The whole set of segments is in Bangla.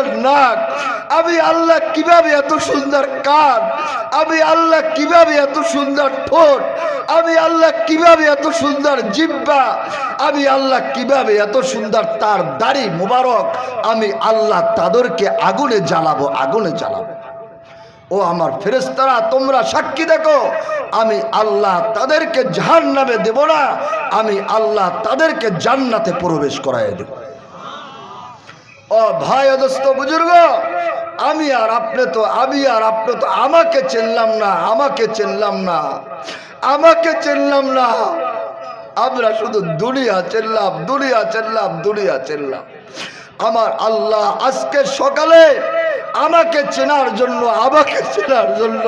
সুন্দর নাক আমি আল্লাহ কীভাবে এত সুন্দর কান? আমি আল্লাহ কীভাবে এত সুন্দর ঠোঁট? আমি আল্লাহ কীভাবে এত সুন্দর জিব্বা? আমি আল্লাহ কীভাবে এত সুন্দর তার দাড়ি মুবারক? আমি আল্লাহ তাদেরকে আগুনে জ্বালাবো আগুনে জ্বালাবো। ও আমার ফেরেস্তারা তোমরা সাক্ষী দেখো, আমি আল্লাহ তাদেরকে জাহান নামে দেব না, আমি আল্লাহ তাদেরকে জান্নাতে প্রবেশ করাই দেব। ও ভাই অদস্ত বুজুর্গ, আমি আর আপনি তো, আমি আর আপনি তো আমাকে চিনলাম না, আমাকে চিনলাম না, আমাকে চিনলাম না। আমরা শুধু দুনিয়া চেল্লাম দুনিয়া চেল্লাম দুনিয়া চেল্লাম আমার আল্লাহ আজকে সকালে আমাকে চেনার জন্য, আমাকে চেনার জন্য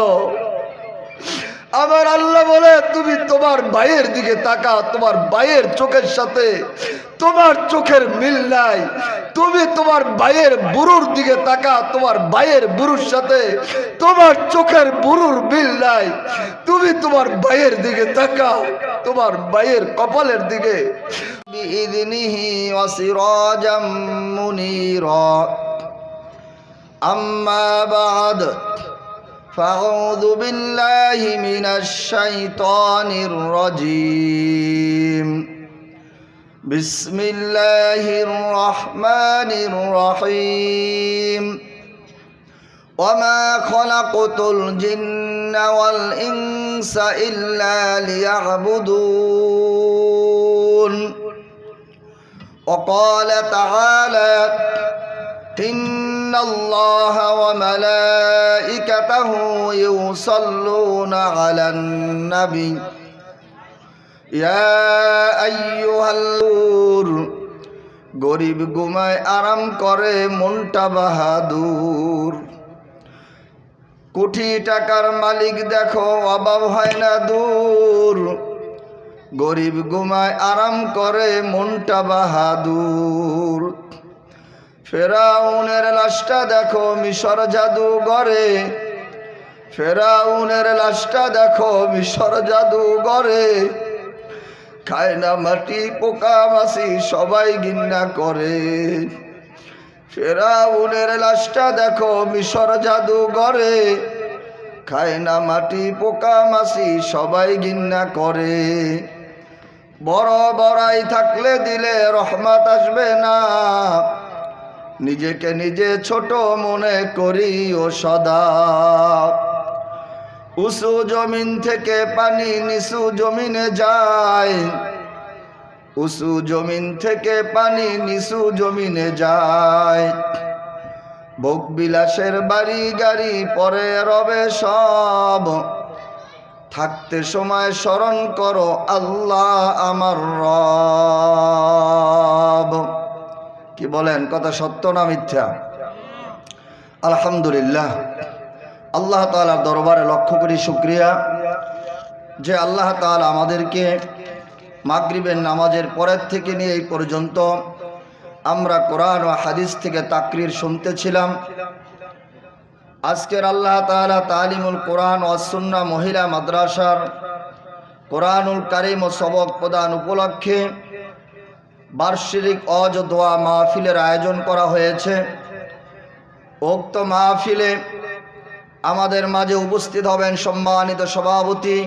আমার আল্লাহ বলে, তুমি তোমার ভাইয়ের দিকে তাকা তোমার ভাইয়ের চোখের সাথে, তোমার চোখের মিল নাই। তুমি তোমার ভাইয়ের বুড়ুর দিকে তাকা তোমার ভাইয়ের বুড়ুর সাথে, তোমার চোখের বুড়ুর মিল নাই। তুমি তোমার ভাইয়ের দিকে তাকাও, তোমার ভাইয়ের কপালের দিকে। বিইذনিহি ওয়াসিরাজাম فاعوذ بالله من الشيطان الرجيم بسم الله الرحمن الرحيم وما خلقت الجن والانس الا ليعبدون وقال تعالى إن الله وملائكته يصلون على النبي يا أيها النور গরিব ঘুমায় আরাম করে মনটা বাহাদুর কোটি টাকার মালিক দেখো অভাব হয় না দূর গরিব ঘুমায় আরাম করে মনটা বাহাদুর ফেরাউনের লাশটা দেখো, মিশর জাদু গড়ে ফেরাউনের লাশটা দেখো, মিশর জাদু গড়ে খায় না মাটি, পোকা মাসি সবাই গিন্না করে। ফেরাউনের লাশটা দেখো, মিশর জাদু গড়ে খায় না মাটি, পোকা মাসি সবাই গিন্না করে। বড় বড়াই থাকলে দিলে রহমত আসবে না। নিজেকে নিজে ছোট মনে করি ও সদা। উঁচু জমিন থেকে পানি নিচু জমিনে যায়। উঁচু জমিন থেকে পানি নিচু জমিনে যায়। ভোগ বিলাসের বাড়ি গাড়ি পরে রবে সব। থাকতে সময় স্মরণ করো আল্লাহ আমার রব। কি বলেন? কথা সত্য না মিথ্যা? আলহামদুলিল্লাহ। আল্লাহ তালার দরবারে লক্ষ্য করি শুক্রিয়া। যে আল্লাহ তালা আমাদেরকে মাগরিবের নামাজের পরের থেকে নিয়ে এই পর্যন্ত আমরা কোরআন ও হাদিস থেকে তাকরির শুনতেছিলাম। আজকের আল্লাহ তালা তালিমুল কোরআন ওয়াসুন্না মহিলা মাদ্রাসার কোরআনুল কারিম ও সবক প্রদান উপলক্ষে বার্ষিক অজ দোয়া মাহফিলের আয়োজন করা হয়েছে। উক্ত মাহফিলে আমাদের মাঝে উপস্থিত হবেন সম্মানিত সভাপতি,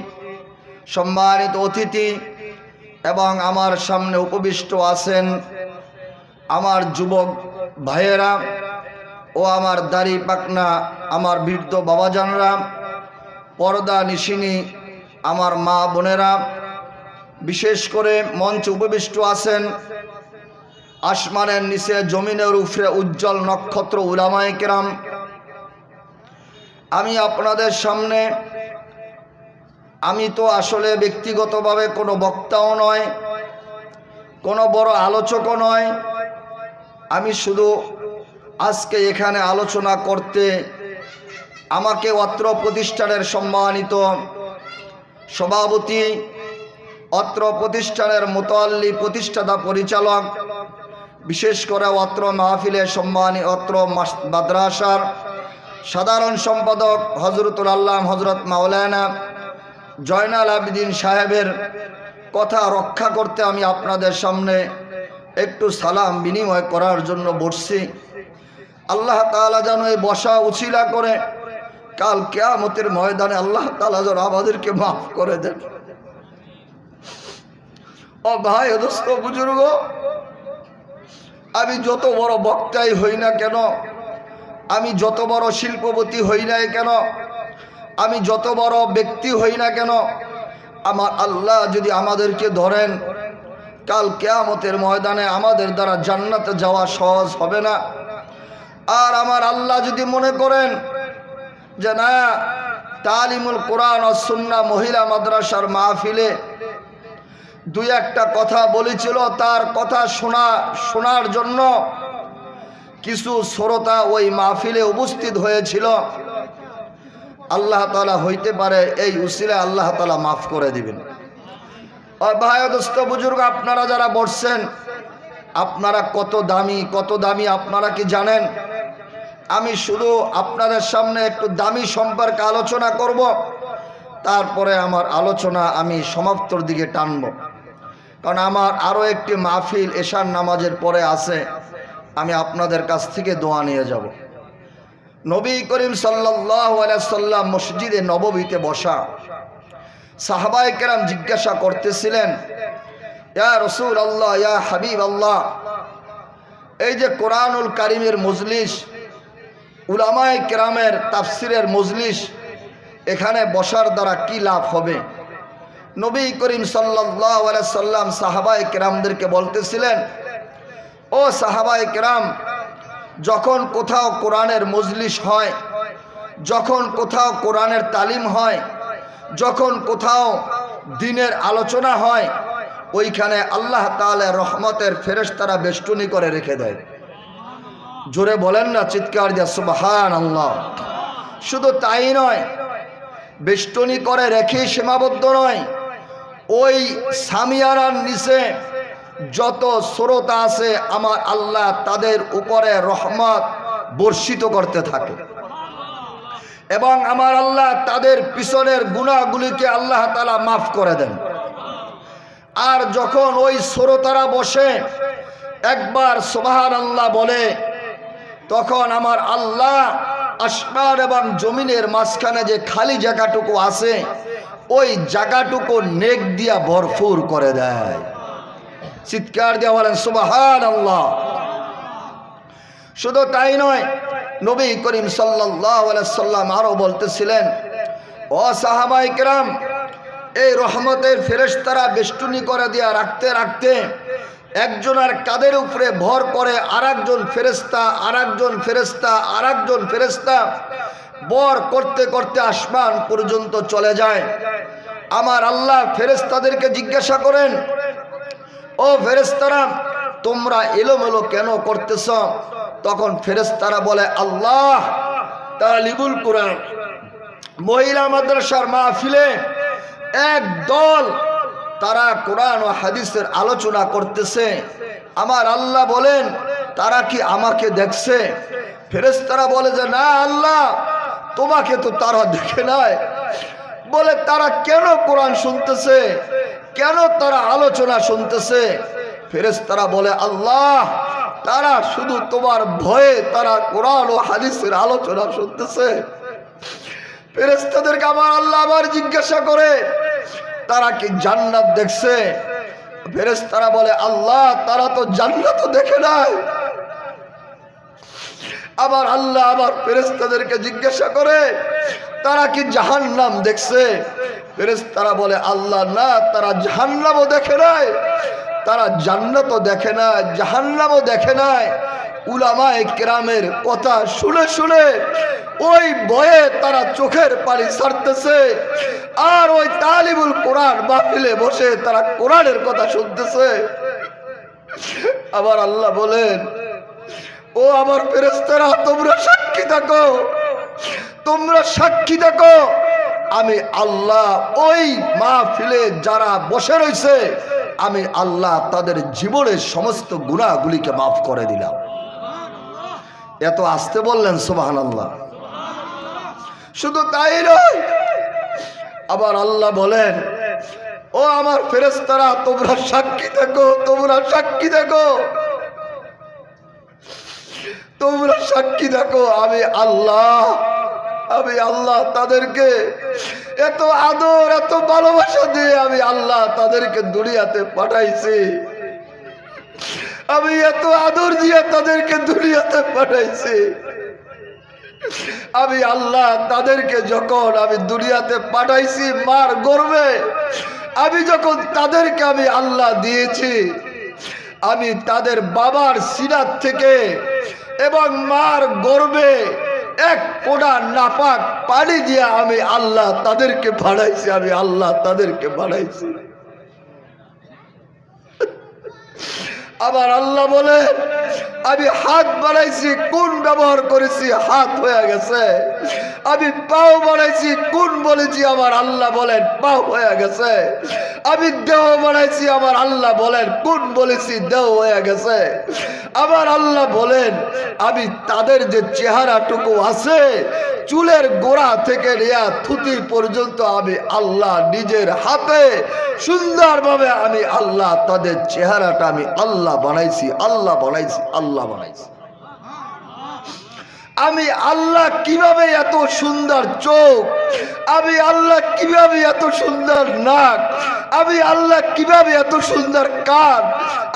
সম্মানিত অতিথি এবং আমার সামনে উপবিষ্ট আছেন আমার যুবক ভাইয়েরা ও আমার দাড়ি পাকনা আমার বৃদ্ধ বাবাজানরা, পর্দা নিশিনী আমার মা বোনেরা বিশেষ করে মঞ্চ উপবিষ্ট আছেন আসমানের নিচে জমিনের উপরে উজ্জ্বল নক্ষত্র উলামায় কেরাম। আমি আপনাদের সামনে, আমি তো আসলে ব্যক্তিগতভাবে কোনো বক্তাও নয়, কোনো বড় আলোচকও নয়। আমি শুধু আজকে এখানে আলোচনা করতে আমাকে অত্র প্রতিষ্ঠানের সম্মানিত সভাপতি অত্র প্রতিষ্ঠানের মোতাল্লি প্রতিষ্ঠাতা পরিচালক, বিশেষ করে অত্র মাহফিলের সম্মানী অত্র মাদ্রাসার সাধারণ সম্পাদক হজরতুল আল্লাহ হজরত মাওলানা জয়নাল আবিদিন সাহেবের কথা রক্ষা করতে আমি আপনাদের সামনে একটু সালাম বিনিময় করার জন্য বসছি। আল্লাহ তাআলা যেন এই বসা উছিলা করে, কাল কেয়ামতের ময়দানে আল্লাহ তাআলা যেন আমাদেরকে মাফ করে দেন। ও ভাই দোস্ত বুজুর্গ, আমি যত বড় বক্তাই হই না কেন, আমি যত বড় শিল্পপতি হই না কেন, আমি যত বড় ব্যক্তি হই না কেন, আমার আল্লাহ যদি আমাদেরকে ধরেন, কাল কেয়ামতের ময়দানে আমাদের দ্বারা জান্নাতে যাওয়া সহজ হবে না। আর আমার আল্লাহ যদি মনে করেন যে না, তালিমুল কোরআন ও সুন্না মহিলা মাদ্রাসার মাহফিলে দুই একটা কথা বলেছিল, তার কথা শোনা, শোনার জন্য কিছু শ্রোতা ওই মাহফিলে উপস্থিত হয়েছিল। আল্লাহ তালা হইতে পারে এই উসিলে আল্লাহ তালা মাফ করে দিবেন। ভাইদস্ত বুজুর্গ, আপনারা যারা বসছেন, আপনারা কত দামি কত দামি, আপনারা কি জানেন? আমি শুধু আপনাদের সামনে একটু দামি সম্পর্কে আলোচনা করব, তারপরে আমার আলোচনা আমি সমাপ্তর দিকে টানব। কারণ আমার আরও একটি মাহফিল এশার নামাজের পরে আছে, আমি আপনাদের কাছ থেকে দোয়া নিয়ে যাব। নবী করিম সাল্লাম মসজিদে নববীতে বসা সাহাবাই কেরাম জিজ্ঞাসা করতেছিলেন, ইয়া রসুল আল্লাহ ইয়া হাবিব আল্লাহ এই যে কোরআনুল কারিমের মজলিস, উলামায় কেরামের তাফসিরের মজলিস, এখানে বসার দ্বারা কি লাভ হবে? নবী করিম সাল্লাম সাহাবাই কেরামদেরকে বলতেছিলেন, ও সাহাবাই কেরাম, যখন কোথাও কোরআনের মজলিস হয়, যখন কোথাও কোরআনের তালিম হয়, যখন কোথাও দিনের আলোচনা হয়, ওইখানে আল্লাহ তালে রহমতের ফেরেশতারা বেষ্টনী করে রেখে দেয়। জোরে বলেন না চিৎকার দিয়া সুবাহান আল্লাহ শুধু তাই নয়, বেষ্টনী করে রেখে সীমাবদ্ধ নয় ওই সামিয়ারার নিচে যত শ্রোতা আছে, আমার আল্লাহ তাদের উপরে রহমত বর্ষিত করতে থাকে। এবং আমার আল্লাহ তাদের পিছনের গুণাগুলিকে আল্লাহ তালা মাফ করে দেন। আর যখন ওই শ্রোতারা বসে, একবার সোবাহান আল্লাহ বলে, তখন আমার আল্লাহ আসমান এবং জমিনের মাঝখানে যে খালি জায়গাটুকু আছে ওই জায়গাটুকু নেক দিয়া ভরপুর করে দেয়। চিৎকার দিয়া বলেন সুবাহান আল্লাহ শুধু তাই নয়, নবী করিম সাল্লাম আরও বলতেছিলেন, ও সাহাবাই কেরাম, এই রহমতের ফেরেশতারা বেষ্টনী করে দিয়া রাখতে রাখতে একজনের কাদের উপরে ভর করে আর একজন ফেরেস্তা আর একজন ফেরেস্তা আর একজন ফেরেস্তা বর করতে করতে আসমান পর্যন্ত চলে যায়। আমার আল্লাহ ফেরেস্তাদেরকে জিজ্ঞাসা করেন, ও ফেরেস্তারা তোমরা এলোমেলো কেন করতেছ? তখন ফেরেস্তারা বলে, আল্লাহ তারা লিবুল কোরআন, মহিলা মাদ্রাসার মাহফিলে এক দল তারা কোরআন ও হাদিসের আলোচনা করতেছে। আমার আল্লাহ বলেন, তারা কি আমাকে দেখছে? ফেরেস্তারা বলে যে, না আল্লাহ তোমাকে তো তারা দেখে নাই। বলে, তারা কেন কোরআন শুনতেছে? কেন তারা আলোচনা শুনতেছে? ফেরেস্তারা বলে, আল্লাহ, তারা শুধু তোমার ভয়ে তারা কোরআন ও হাদিসের আলোচনা শুনতেছে। ফেরেস্তাদেরকে আমার আল্লাহ আবার জিজ্ঞাসা করে, তারা কি জান্নাত দেখছে? ফেরেস্তারা বলে, আল্লাহ, তারা তো জান্নাত দেখে নাই। আবার আল্লাহ আবার ফেরেস্তাদেরকে জিজ্ঞাসা করে, তারা কি জাহান্নাম দেখছে? ফেরেস্তারা বলে, আল্লাহ না, তারা জাহান্নামও দেখে নাই। তারা জান্নাতও দেখে না জাহান্নামও দেখে নাই। উলামায়ে কেরামের কথা শুনে শুনে ওই বয়ে তারা চোখের পানি ছাড়তেছে। আর ওই তালিবুল কোরআন মাহফিলে বসে তারা কোরআনের কথা শুনতেছে। আবার আল্লাহ বলেন ও আমার ফেরেস্তারা তোমরা সাক্ষী থাকো। তোমরা সাক্ষী থাকো। আমি আল্লাহ ওই মাহফিলে যারা বসে রয়েছে, আমি আল্লাহ তাদের জীবনের সমস্ত গুণাগুলিকে মাফ করে দিলাম। এত আসতে বললেন সুবাহান আল্লাহ শুধু তাই নয়, আবার আল্লাহ বলেন, ও আমার ফেরেস্তারা তোমরা সাক্ষী থাকো, তোমরা সাক্ষী থাকো। তোমরা সাক্ষী দেখো, আমি আল্লাহ আমি আল্লাহ তাদেরকে এত আদর, এত ভালোবাসা দিয়ে আমি আল্লাহ তাদেরকে দুনিয়াতে পাঠাইছি। আমি এত আদর দিয়ে তাদেরকে দুনিয়াতে পাঠাইছি। আমি আল্লাহ তাদেরকে যখন আমি দুনিয়াতে পাঠাইছি মার গর্বে, আমি যখন তাদেরকে আমি আল্লাহ দিয়েছি, আমি তাদের বাবার সিরাত থেকে এবং মার গর্বে এক কোডা নাপাক পানি দিয়ে আমি আল্লাহ তাদেরকে ভাড়াইছি আমি আল্লাহ তাদেরকে ভাড়াইছি আবার আল্লাহ বলে আমি হাত বাড়াইছি, কোন ব্যবহার করেছি, হাত হয়ে গেছে। আমি পাও বাড়াইছি, কোন বলেছি, আমার আল্লাহ বলেন, পাও হয়ে গেছে। আমি দেহ বাড়াইছি, আমার আল্লাহ বলেন, কোন বলেছি, দেহ হয়ে গেছে। আমার আল্লাহ বলেন, আমি তাদের যে চেহারাটুকু আছে, চুলের গোড়া থেকে নেয়া থুতি পর্যন্ত আমি আল্লাহ নিজের হাতে, সুন্দরভাবে আমি আল্লাহ তাদের চেহারাটা আমি আল্লাহ বানাইছি আল্লাহ বানাইছি। আল্লাহ বানাইছি। আমি আল্লাহ কীভাবে এত সুন্দর চোখ? আমি আল্লাহ কীভাবে এত সুন্দর নাক? আমি আল্লাহ কীভাবে এত সুন্দর কান?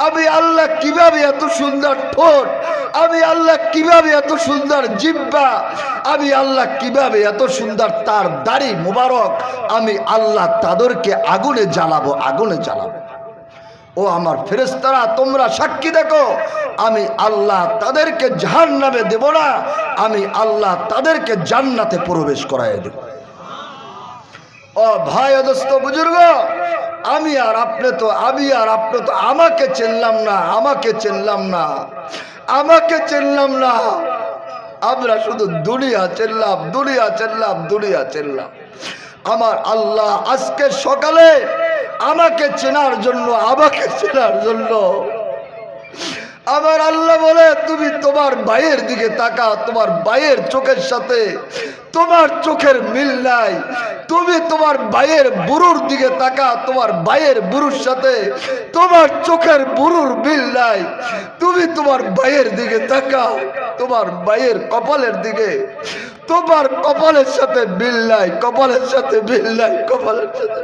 আমি আল্লাহ কীভাবে এত সুন্দর ঠোঁট? আমি আল্লাহ কীভাবে এত সুন্দর জিব্বা? আমি আল্লাহ কীভাবে এত সুন্দর তার দাড়ি মুবারক? আমি আল্লাহ তাদেরকে আগুনে জ্বালাবো আগুনে জ্বালাবো। ও আমার ফেরেস্তারা তোমরা সাক্ষী দেখো, আমি আল্লাহ তাদেরকে জাহান নামে দেব না, আমি আল্লাহ তাদেরকে জান্নাতে প্রবেশ করাই দেব। ও ভাই দোস্ত বুজুর্গ, আমি আর আপনি তো, আমি আর আপনি তো আমাকে চিনলাম না, আমাকে চিনলাম না, আমাকে চিনলাম না। আমরা শুধু দুনিয়া চেল্লাম দুনিয়া চেল্লাম দুনিয়া চেল্লাম আমার আল্লাহ আজকে সকালে আমাকে চেনার জন্য, আমাকে চেনার জন্য। আমার আল্লাহ বলে, তুমি তোমার ভাইয়ের দিকে তাকা তোমার ভাইয়ের চোখের সাথে। তোমার চোখের মিল নাই। তুমি তোমার ভাইয়ের বুড়ুর দিকে তাকা তোমার ভাইয়ের বুড়ুর সাথে। তোমার চোখের বুড়ুর মিল নাই। তুমি তোমার ভাইয়ের দিকে তাকাও, তোমার ভাইয়ের কপালের দিকে। তোমার কপালের সাথে মিল নাই, কপালের সাথে মিল নাই, কপালের সাথে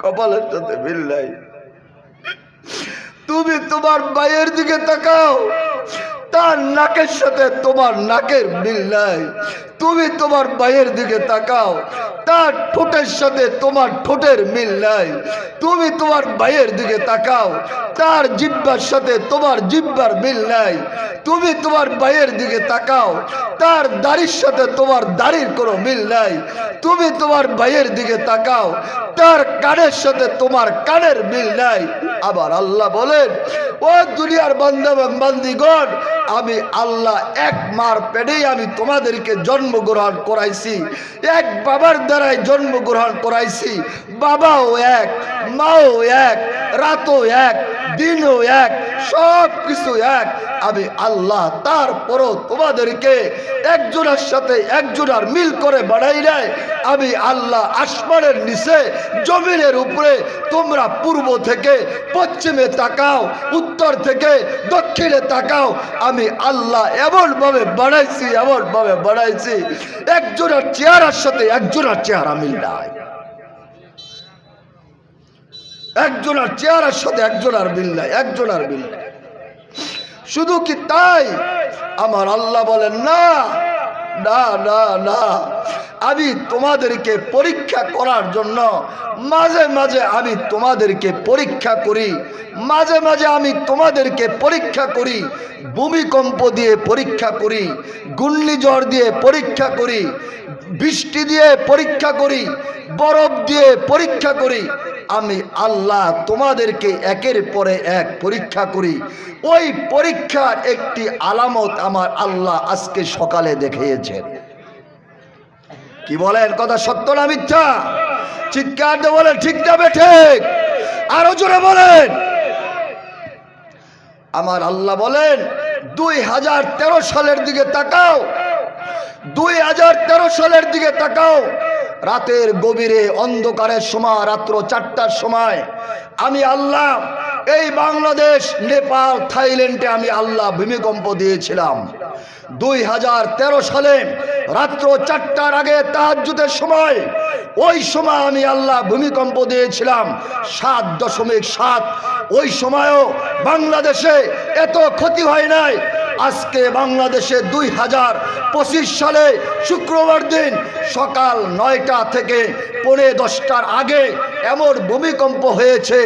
কপালের সাথে মিল নাই। তুমি তোমার মায়ের দিকে তাকাও। তার নাকের সাথে তোমার নাকের মিল নাই। তুমি তোমার ভাইয়ের দিকে তাকাও, তার ঠোঁটের সাথে তোমার ঠোঁটের মিল নাই। তুমি তোমার ভাইয়ের দিকে তাকাও, তার জিব্বার সাথে তোমার জিব্বার মিল নাই। তুমি তোমার ভাইয়ের দিকে তাকাও, তার দাড়ির সাথে তোমার দাড়ির কোনো মিল নাই। তুমি তোমার ভাইয়ের দিকে তাকাও, তার কানের সাথে তোমার কানের মিল নাই। আবার আল্লাহ বলেন, ও দুনিয়ার বান্ধব বান্দিগণ আমি আল্লাহ এক মার পেটেই আমি তোমাদেরকে জন্মগ্রহণ করাইছি। এক বাবার দ্বারাই জন্মগ্রহণ করাইছি। বাবাও এক, মাও এক, রাতও এক। দিনও এক, সব কিছু এক। আমি আল্লাহ, তারপরও তোমাদেরকে একজনের সাথে একজনের মিল করে বাড়াই নেয় আমি আল্লাহ আসমানের নিচে, জমিনের উপরে তোমরা পূর্ব থেকে, পশ্চিমে তাকাও, উত্তর থেকে দক্ষিণে তাকাও। আমি আল্লাহ এমনভাবে বাড়াইছি এমনভাবে বাড়াইছি। একজনের চেহারার সাথে একজনের চেহারা মিল নাই। একজনের চেহারার সাথে একজনের মিল নাই একজনের মিল নাই। শুধু কি তাই? আমার আল্লাহ বলেন, না না না না। আমি তোমাদেরকে পরীক্ষা করার জন্য মাঝে মাঝে আমি তোমাদেরকে পরীক্ষা করি। মাঝে মাঝে আমি তোমাদেরকে পরীক্ষা করি। ভূমিকম্প দিয়ে পরীক্ষা করি। ঘূর্ণিঝড় দিয়ে পরীক্ষা করি। বৃষ্টি দিয়ে পরীক্ষা করি। বরফ দিয়ে পরীক্ষা করি। আমি আল্লাহ তোমাদেরকে একের পরে এক পরীক্ষা করি। ওই পরীক্ষার একটি আলামত আমার আল্লাহ আজকে সকালে দেখিয়েছেন। কি বলেন? কথা সত্য না মিথ্যা? চিৎকার দিয়ে বলেন, ঠিক না বেঠিক আরও জোরে বলেন। আমার আল্লাহ বলেন, দুই হাজার তেরো সালের দিকে তাকাও। দুই হাজার তেরো সালের দিকে তাকাও। রাতের গভীরে অন্ধকারের সময়, রাত্র চারটার সময়, আমি আল্লাহ এই বাংলাদেশ, নেপাল, থাইল্যান্ডে আমি আল্লাহ ভূমিকম্প দিয়েছিলাম। দুই হাজার তেরো সালে রাত্র চারটার আগে তাহাজ্জুদের সময়, ওই সময় আমি আল্লাহ ভূমিকম্প দিয়েছিলাম সাত দশমিক সাত। ওই সময়ও বাংলাদেশে এত ক্ষতি হয় নাই। আজকে বাংলাদেশে দুই হাজার পঁচিশ সালে শুক্রবার দিন সকাল নয়টা থেকে পৌনে দশটার আগে এমন ভূমিকম্প হয়েছে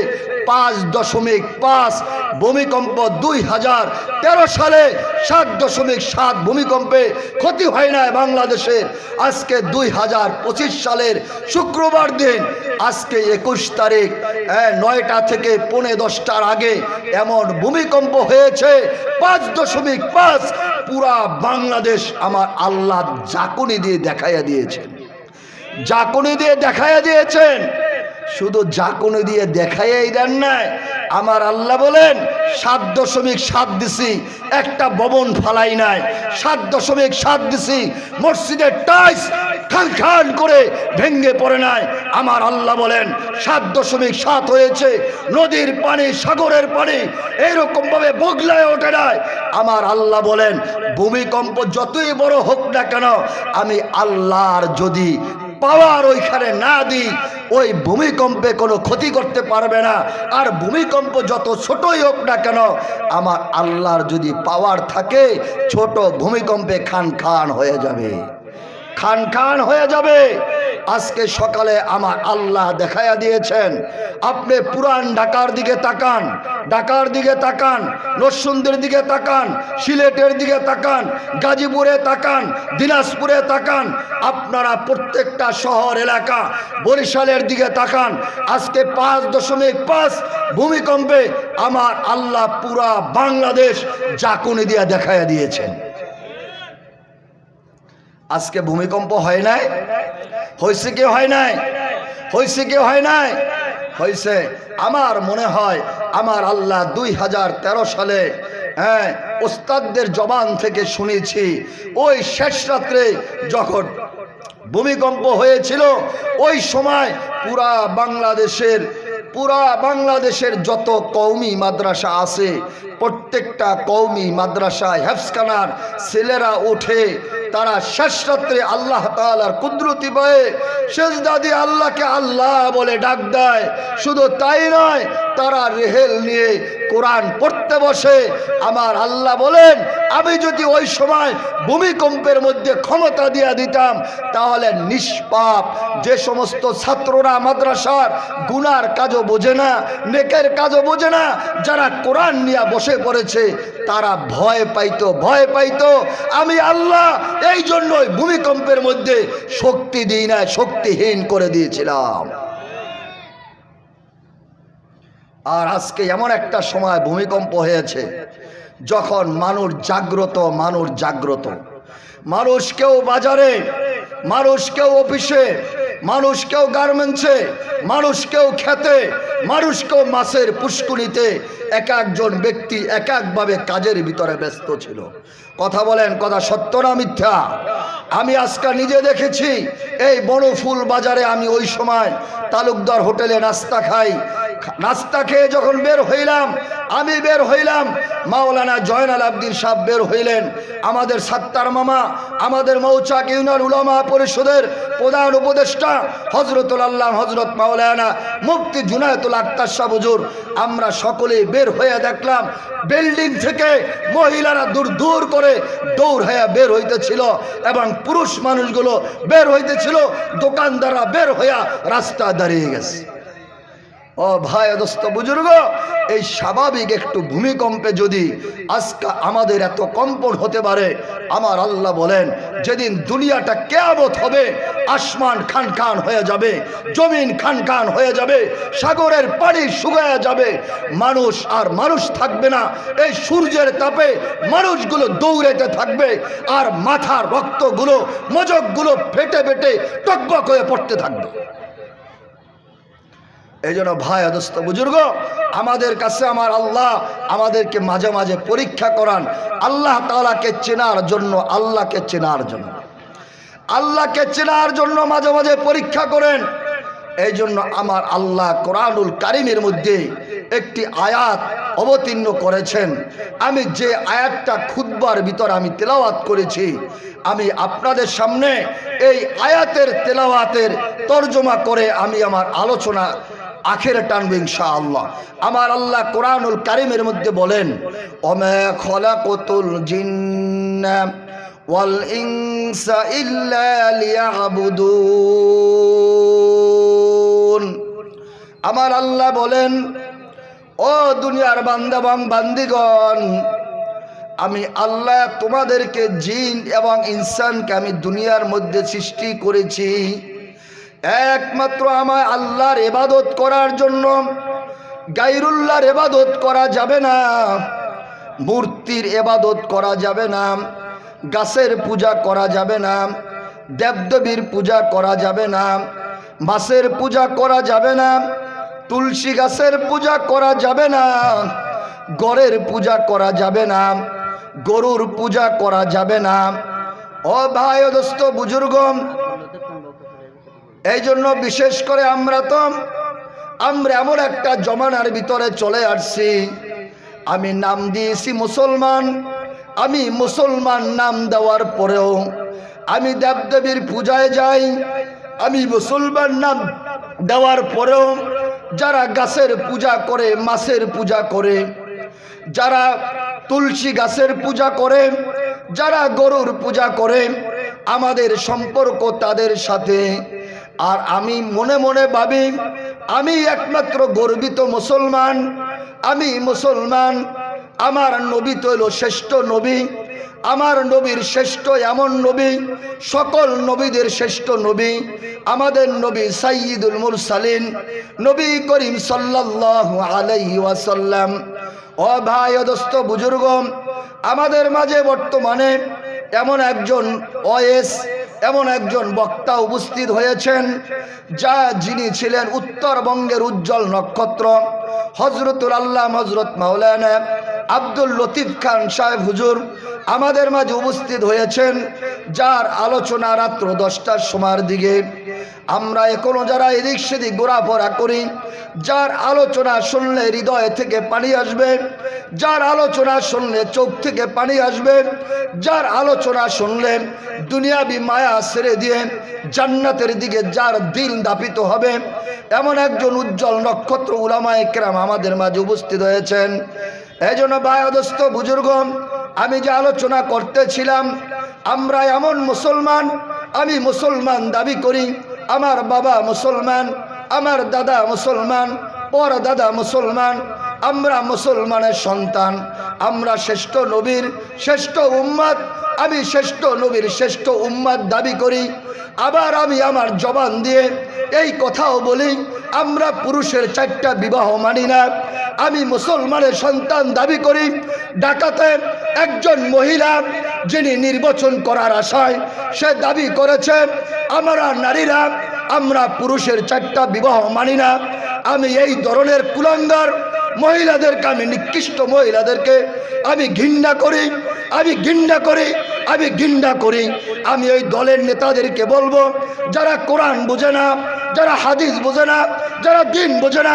পাঁচ দশমিক পাঁচ, ভূমিকম্প দুই হাজার তেরো সালে সাত দশমিক সাত ভূমিকম্পে ক্ষতি হয় না বাংলাদেশের। আজকে দুই হাজার পঁচিশ সালের শুক্রবার দিন, আজকে একুশ তারিখ নয়টা থেকে পৌনে দশটার আগে এমন ভূমিকম্প হয়েছে, পাঁচ দশমিক পাঁচ, পুরা বাংলাদেশ আমার আল্লাহ জাকুনি দিয়ে দেখাইয়া দিয়েছেন। জাকুনি দিয়ে দেখাইয়া দিয়েছেন। শুধু জাকুনি দিয়ে দেখাইয়াই দেন নাই আমার আল্লাহ বলেন, সাত দশমিক সাত দিছি একটা ভবন ফালাই নাই। সাত দশমিক সাত দিছি মসজিদের টাইস খান খান করে ভেঙ্গে পড়ে নাই। আমার আল্লাহ বলেন, সাত দশমিক সাত হয়েছে, নদীর পানি, সাগরের পানি এইরকম ভাবে বগলায় ওঠে নাই। আমার আল্লাহ বলেন, ভূমিকম্প যতই বড় হোক না কেন, আমি আল্লাহর যদি পাওয়ার ওইখানে না দিই, ওই ভূমিকম্পে কোনো ক্ষতি করতে পারবে না। আর ভূমিকম্প যত ছোটই হোক না কেন, আমার আল্লাহর যদি পাওয়ার থাকে, ছোট ভূমিকম্পে খান খান হয়ে যাবে। খান খান হয়ে যাবে। আজকে সকালে আমার আল্লাহ দেখাইয়া দিয়েছেন। আপনি পুরান ঢাকার দিকে তাকান, ঢাকার দিকে তাকান নরসুন্দের দিকে তাকান, সিলেটের দিকে তাকান, গাজীপুরে তাকান, দিনাজপুরে তাকান, আপনারা প্রত্যেকটা শহর, এলাকা, বরিশালের দিকে তাকান। আজকে পাঁচ দশমিক পাঁচ ভূমিকম্পে আমার আল্লাহ পুরা বাংলাদেশ জাকুনি দিয়া দেখাইয়া দিয়েছেন। আজকে ভূমিকম্প হয় নাই? হয়েছে কি হয় নাই? হয়েছে কি হয় নাই? হয়েছে। আমার মনে হয়, আমার আল্লাহ দুই হাজার তেরো সালে হ্যাঁ ওস্তাদদের জবান থেকে শুনেছি, ওই শেষ রাত্রে যখন ভূমিকম্প হয়েছিল, ওই সময় পুরা বাংলাদেশের পুরা বাংলাদেশের যত কৌমি মাদ্রাসা আছে প্রত্যেকটা কৌমি মাদ্রাসায় হেফসখানার ছেলেরা ওঠে তারা শেষ রাত্রে আল্লাহ তালার কুদরতি বয়ে শেষ দাদি আল্লাহকে আল্লাহ বলে ডাক দেয়। শুধু তাই নয়, তারা রেহেল নিয়ে কোরআন পড়তে বসে। আমার আল্লাহ বলেন, আমি যদি ওই সময় ভূমিকম্পের মধ্যে ক্ষমতা দিয়া দিতাম, তাহলে নিষ্পাপ যে সমস্ত ছাত্ররা মাদ্রাসার গুনার কাজও বোঝে না, নেকের কাজও বোঝে না, যারা কোরআন নিয়ে বসে পড়েছে, তারা ভয় পাইতো ভয় পাইতো। আমি আল্লাহ এই জন্যই ভূমিকম্পের মধ্যে শক্তি দিই না শক্তিহীন করে দিয়েছিলাম। আর আজকে এমন একটা সময় ভূমিকম্প হয়েছে, যখন মানুষ জাগ্রত মানুষ জাগ্রত। মানুষ কেউ বাজারে, মানুষ কেউ অফিসে মানুষ কেউ গার্মেন্টসে মানুষ কেউ খেতে, মানুষ কেউ মাছের পুষ্কুনিতে, এক একজন ব্যক্তি এক একভাবে কাজের ভিতরে ব্যস্ত ছিল। কথা বলেন, কথা সত্য না মিথ্যা? আমি আজকে নিজে দেখেছি, এই বড় ফুল বাজারে আমি ওই সময় তালুকদার হোটেলে নাস্তা খাই। নাস্তা খেয়ে যখন বের হইলাম, আমি বের হইলাম, মাওলানা জয়নাল আবদিন সাহ বের হইলেন। আমাদের সাত্তার মামা, আমাদের মৌচাক ইউনিয়ন উলামা পরিষদের প্রধান উপদেষ্টা হজরতুল আল্লাহ, হজরত মাওলানা মুফতি জুনায়তুল আক্তার শাহ হুজুর, আমরা সকলে বের হয়ে দেখলাম, বিল্ডিং থেকে মহিলারা দূর দূর করে দৌড় হয়ে বের হইতেছিল এবং পুরুষ মানুষগুলো বের হইতেছিল, দোকানদাররা বের হইয়া রাস্তা দাঁড়িয়ে গেছে। ও ভাই দোস্ত বুজুর্গ, এই স্বাভাবিক একটু ভূমিকম্পে যদি আজকে আমাদের এত কম্পন হতে পারে, আমার আল্লাহ বলেন, যেদিন দুনিয়াটা কেয়ামত হবে আসমান খান খান হয়ে যাবে, জমিন খান খান হয়ে যাবে, সাগরের পানি শুকায়া যাবে। মানুষ আর মানুষ থাকবে না, এই সূর্যের তাপে মানুষগুলো দৌড়াতে থাকবে আর মাথার রক্তগুলো, মজকগুলো ফেটে ফেটে টকবক হয়ে পড়তে থাকবে। এই জন্য ভাই অদস্ত বুজুর্গ, আমাদের কাছে আমার আল্লাহ আমাদেরকে মাঝে মাঝে পরীক্ষা করান, আল্লাহ তালাকে চেনার জন্য, আল্লাহকে চেনার জন্য। আল্লাহকে চেনার জন্য মাঝে মাঝে পরীক্ষা করেন। এই জন্য আমার আল্লাহ কোরআনুল কারিমের মধ্যে একটি আয়াত অবতীর্ণ করেছেন। আমি যে আয়াতটা খুদ্বার ভিতর আমি তেলাওয়াত করেছি, আমি আপনাদের সামনে এই আয়াতের তেলাওয়াতের তর্জমা করে আমি আমার আলোচনা আখের টানবো ইনশাআল্লাহ। আমার আল্লাহ কোরআনুল কারিমের মধ্যে বলেন অমে খলা কতুল জিন্না ইনসা ইল্লা লিয়াবুদুন। আমার আল্লাহ বলেন, ও দুনিয়ার বান্দাবাং বান্দিগণ, আমি আল্লাহ তোমাদেরকে জিন এবং ইনসানকে আমি দুনিয়ার মধ্যে সৃষ্টি করেছি। একমাত্র আমার আল্লাহর এবাদত করার জন্য গাইরুল্লাহর এবাদত করা যাবে না, মূর্তির এবাদত করা যাবে না। গাছের পূজা করা যাবে না, দেবদেবীর পূজা করা যাবে না, মাছের পূজা করা যাবে না, তুলসী গাছের পূজা করা যাবে না, গড়ের পূজা করা যাবে না, গরুর পূজা করা যাবে না। ও ভাই দোস্ত বুজুর্গ এই জন্য বিশেষ করে আমরা তো, আমরা এমন একটা জমানার ভিতরে চলে আসছি। আমি নাম দিয়েছি মুসলমান আমি মুসলমান নাম দেওয়ার পরেও আমি দেবদেবীর পূজায় যাই, আমি মুসলমান নাম দেওয়ার পরেও যারা গাছের পূজা করে, মাছের পূজা করে, যারা তুলসী গাছের পূজা করে, যারা গরুর পূজা করে, আমাদের সম্পর্ক তাদের সাথে। আর আমি মনে মনে ভাবি, আমি একমাত্র গর্বিত মুসলমান, আমি মুসলমান আমার নবী তৈল শ্রেষ্ঠ নবী, আমার নবীর শ্রেষ্ঠ এমন নবী, সকল নবীদের শ্রেষ্ঠ নবী, আমাদের নবী সাইয়দুল মুরসালিন, নবী করিম সাল্লাল্লাহু আলাইহি ওয়াসাল্লাম। ও ভাই ও দোস্ত বুজুর্গ আমাদের মাঝে বর্তমানে এমন একজন ওয়েস এমন একজন বক্তা উপস্থিত হয়েছেন, যা যিনি ছিলেন উত্তরবঙ্গের উজ্জ্বল নক্ষত্র হজরতুল আল্লাহ হজরত মাওলানা আব্দুল লতিফ খান সাহেব হুজুর আমাদের মাঝে উপস্থিত হয়েছেন, যার আলোচনা রাত্র দশটার সময়ের দিকে। আমরা এখনও যারা এদিক সেদিক ঘোরাফেরা করি, যার আলোচনা শুনলে হৃদয় থেকে পানি আসবে, যার আলোচনা শুনলে চোখ থেকে পানি আসবে, যার আলোচনা শুনলে দুনিয়াবি মায়া ছেড়ে দিয়ে জান্নাতের দিকে যার দিল দাপিত হবে। এমন একজন উজ্জ্বল নক্ষত্র উলামায় কেরাম আমাদের মাঝে উপস্থিত হয়েছেন। এই জন্য বায়দস্ত বুজুর্গ আমি যে আলোচনা করতেছিলাম, আমরা এমন মুসলমান, আমি মুসলমান দাবি করি, আমার বাবা মুসলমান, আমার দাদা মুসলমান, পর দাদা মুসলমান আমরা মুসলমানের সন্তান, আমরা শ্রেষ্ঠ নবীর শ্রেষ্ঠ উম্মাদ আমি শ্রেষ্ঠ নবীর শ্রেষ্ঠ উম্মাদ দাবি করি। আবার আমি আমার জবান দিয়ে এই কথাও বলি, আমরা পুরুষের চারটা বিবাহ মানি না। আমি মুসলমানের সন্তান দাবি করি, ডাকাতে একজন মহিলা যিনি নির্বাচন করার আশায় সে দাবি করেছে, আমরা নারীরা, আমরা পুরুষের চারটা বিবাহ মানি না। আমি এই ধরনের কুলাঙ্গার মহিলাদেরকে আমি নিকৃষ্ট মহিলাদেরকে আমি ঘৃণা করি। আমি গিন্ডা করি, আমি গিন্ডা করি। আমি ওই দলের নেতাদেরকে বলব, যারা কোরআন বোঝে না, যারা হাদিস বোঝে না, যারা দিন বোঝে না,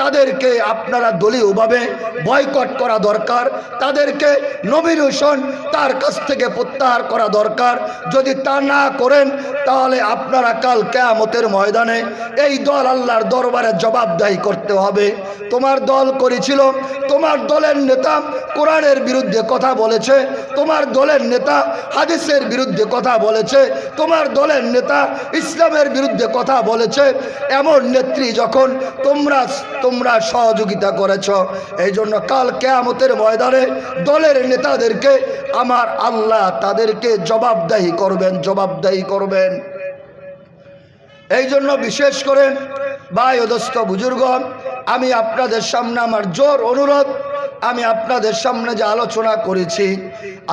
তাদেরকে আপনারা দলীয়ভাবে বয়কট করা দরকার। তাদেরকে নমিনেশন তার কাছ থেকে প্রত্যাহার করা দরকার। যদি তা না করেন, তাহলে আপনারা কাল কেয়ামতের ময়দানে এই দল আল্লাহর দরবারে জবাবদাহি করতে হবে। তোমার দল করেছিল, তোমার দলের নেতা কোরআনের বিরুদ্ধে কথা বলেছে, তোমার দলের নেতা হাদিসের বিরুদ্ধে কথা বলেছে, তোমার দলের নেতা ইসলামের বিরুদ্ধে কথা বলেছে, এমন নেত্রী যখন তোমরা তোমরা সহযোগিতা করেছ। এই জন্য কাল কেয়ামতের ময়দানে দলের নেতাদেরকে আমার আল্লাহ তাদেরকে জবাবদাহি করবেন জবাবদাহি করবেন। এই জন্য বিশেষ করে ভাই অদস্ত বুজুর্গ আমি আপনাদের সামনে আমার জোর অনুরোধ আমি আপনাদের সামনে যে আলোচনা করেছি,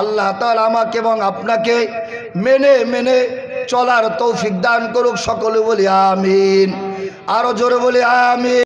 আল্লাহ তালা আমাকে এবং আপনাকে মেনে মেনে চলার তৌফিক দান করুক সকলে বলি আমিন। আরও জোরে বলি আমিন।